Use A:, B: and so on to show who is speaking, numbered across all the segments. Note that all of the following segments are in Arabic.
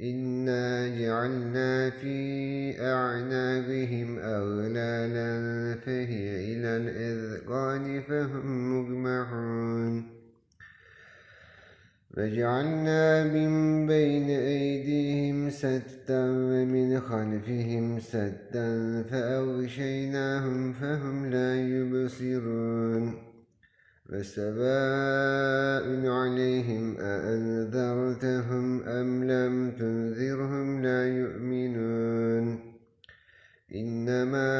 A: إنا جعلنا في أعناقهم أغلالا فهي إلى الإذقان فهم مجمحون وجعلنا من بين أيديهم ستا ومن خلفهم ستا فأغشيناهم فهم لا يبصرون وسواء لم تنذرهم لا يؤمنون إنما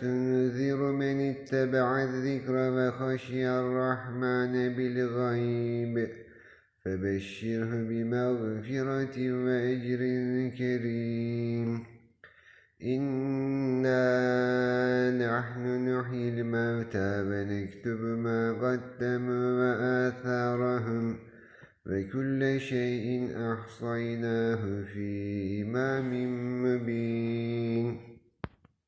A: تنذر من اتبع الذكر وخشي الرحمن بالغيب فبشره بمغفرة وأجر كريم إنا نحن نحيي الموتى ونكتب ما قدموا وآثارهم وكل شيء أحصيناه في إمام